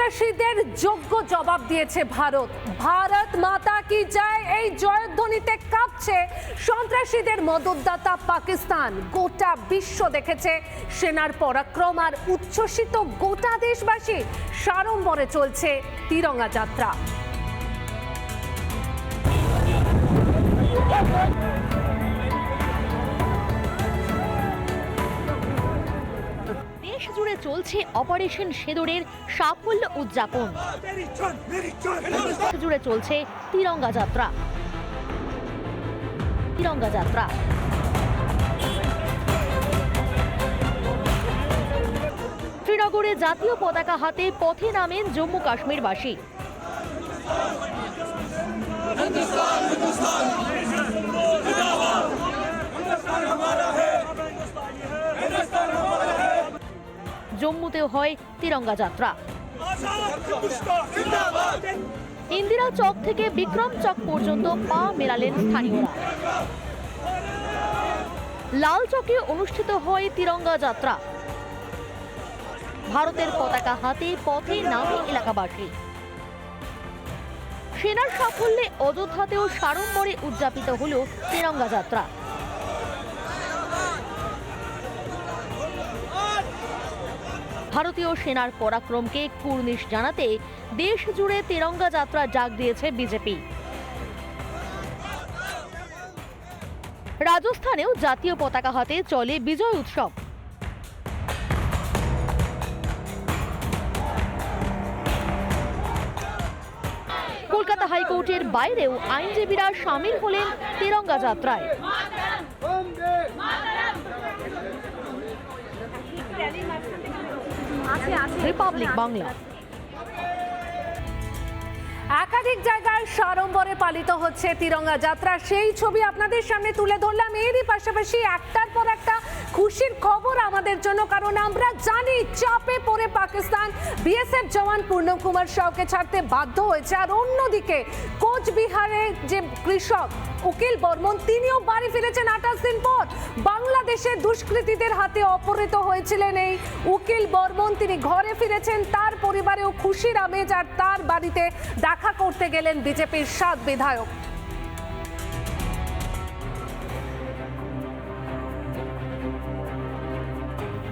সন্ত্রাসীদের যোগ্য জবাব দিয়েছে ভারত। ভারত মাতা কি জয় এই জয়ধ্বনিতে কাঁপছে সন্ত্রাসীদের মদতদাতা পাকিস্তান। গোটা বিশ্ব দেখেছে সেনার পরাক্রম আর উচ্ছ্বসিত গোটা দেশবাসী সাড়ম্বরে চলছে তিরঙ্গা যাত্রা। দেশ জুড়ে চলছে অপারেশন সেদুরের সাফল্য উদযাপন। জুড়ে চলছে তিরঙ্গা যাত্রা। তিরঙ্গা যাত্রা। শ্রীনগরে জাতীয় পতাকা হাতে পথে নামেন জম্মু কাশ্মীরবাসী জম্মুতেও হয় তিরঙ্গা যাত্রা। ইন্দিরা চক থেকে বিক্রম চক পর্যন্ত পা মেলালেন স্থানীয়রা। লাল চকে অনুষ্ঠিত হয় তিরঙ্গা যাত্রা। ভারতের পতাকা হাতে পথে নামে এলাকাবাসী। সেনার সাফল্যে অযোধ্যাতেও সাড়ম্বরে উদযাপিত হল তিরঙ্গা যাত্রা। ভারতীয় সেনার পরাক্রমকে কুর্নিশ জানাতে দেশ জুড়ে তিরঙ্গা যাত্রা ডাক দিয়েছে বিজেপি। রাজস্থানেও জাতীয় পতাকা হাতে চলে বিজয় উৎসব। কলকাতা হাইকোর্টের বাইরেও আইনজীবীরা সামিল হলেন তিরঙ্গা যাত্রায়। রিপাবলিক বাংলা একাধিক জায়গায় সাড়ম্বরে পালিত হচ্ছে তিরঙ্গা যাত্রা। সেই ছবি আপনাদের সামনে তুলে ধরলাম। এরই পাশাপাশি একটার পর একটা খুশির খবর আমাদের জন্য, কারণ আমরা জানি চাপে পড়ে পাকিস্তান। বিএসএফ জওয়ান পূর্ণম কুমার সাউকে ছাড়তে বাধ্য হয়েছে। আর অন্যদিকে কোচবিহারের যে কৃষক উকিল বর্মন, তিনিও বাড়ি ফিরেছেন আঠাশ দিন পর। বাংলাদেশের দুষ্কৃতীদের হাতে অপহৃত হয়েছিলেন এই উকিল বর্মন। তিনি ঘরে ফিরেছেন, তার পরিবারেও খুশির আমেজ আর তার বাড়িতে দেখা করতে গেলেন বিজেপির সাত বিধায়ক।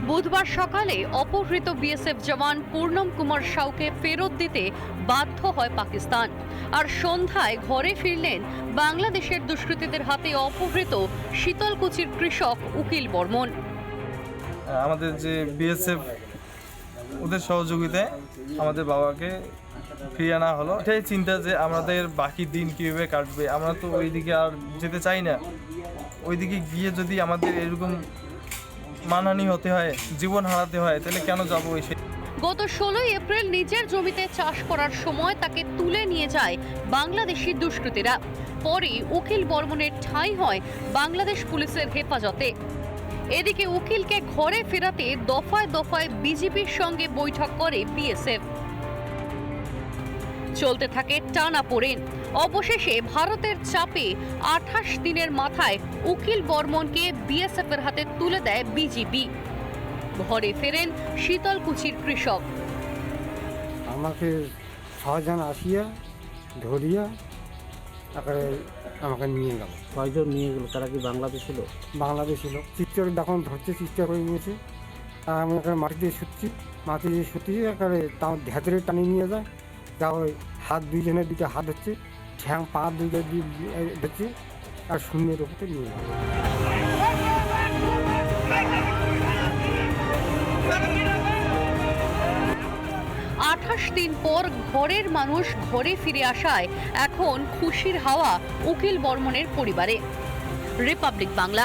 বুধবার সকালে অপহৃত বিএসএফ জওয়ান পূর্ণম কুমার সাউকে ফেরত দিতে বাধ্য হয় পাকিস্তান। আর সন্ধ্যায় ঘরে ফিরলেন বাংলাদেশের দুষ্কৃতীদের হাতে অপহৃত শীতলকুচির কৃষক উকিল বর্মন। আমাদের যে বিএসএফ ওদের সহযোগিতায় আমাদের বাবাকে ফিরিয়ে আনা হলো। এটাই চিন্তা যে আমাদের বাকি দিন কীভাবে কাটবে। আমরা তো ওইদিকে আর যেতে চাই না। ওইদিকে গিয়ে যদি আমাদের এরকম মানহানি হতে হয়, জীবন হারাতে হয়, তাহলে কেন যাব এসে? গত ষোলোই এপ্রিল নিজের জমিতে চাষ করার সময় তাকে তুলে নিয়ে যায় বাংলাদেশি দুষ্কৃতীরা। পরে উকিল বর্মনের ঠাঁই হয় বাংলাদেশ পুলিশের হেফাজতে। এদিকে উকিলকে ঘরে ফেরাতে দফায় দফায় বিজেপির সঙ্গে বৈঠক করে বিএসএফ। চলতে থাকে টানা পড়েন। অবশেষে ভারতের চাপে আঠাশ দিনের মাথায় উকিল বর্মনকে বিএসএফ এর হাতে তুলে দেয় বিজিবি। ঘরে ফেরেন শীতলকুচির কৃষক। আমাকে ছজন আসিয়া ধরিয়া তারপরে আমাকে নিয়ে গেল। কয়জন নিয়ে গেল? তারা কি বাংলাদেশ লোক? বাংলাদেশ লোক। চিৎকার যখন ধরছে করে নিয়েছে। আর আমি এখানে মাটিতে শুচ্ছি দিয়ে শুচ্ছি একেবারে তাও ভেতরে টানিয়ে নিয়ে যায়। ওই হাত দুইজনের দিকে হাত হচ্ছে ঠ্যাং পা দুইটা দিয়ে ধরছে, আর শূন্যের উপরে নিয়ে আঠাশ দিন পর ঘরের মানুষ ঘরে ফিরে আসায় এখন খুশির হাওয়া উকিল বর্মনের পরিবারে। রিপাবলিক বাংলা।